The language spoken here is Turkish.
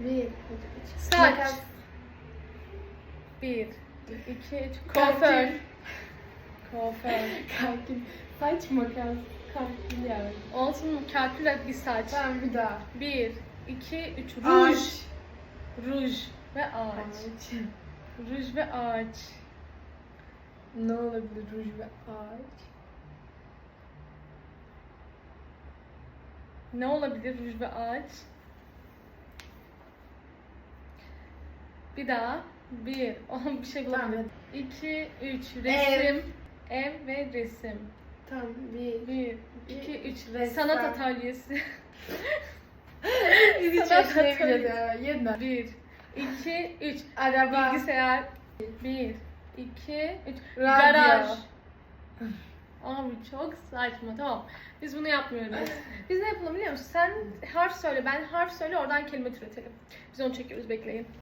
Bir. Saç. Makas. Bir, iki, üç. Kalkül. Kuaför. Kuaför. Kalkül. Saç makas. Kalkül yani. Olsun mu? Kalküle bir saç. Tamam bir daha. Bir, iki, üç. Ruj. Ağaç. Ruj ve ağaç. Ağaç. Ruj ve ağaç. Ne olabilir ruj ve ağaç? Ne olabilir ruj ve ağaç? Bir daha. Bir. Oğlum bir şey Tamam, bulamadım. İki, üç. Resim. Ev ve resim. Tamam bir. Bir, iki, üç. Ressam. Sanat atölyesi. Bizi Sanat seveceğiz atölyesi. ya. Yeniden. Bir, iki, üç. Araba. Bilgisayar. Bir, iki, üç. Radyo. Garaj. Abi çok saçma. Tamam. Biz bunu yapmıyoruz. Biz ne yapalım biliyor musun? Sen harf söyle, ben harf söyle, oradan kelime türetelim. Biz onu çekiyoruz, bekleyin.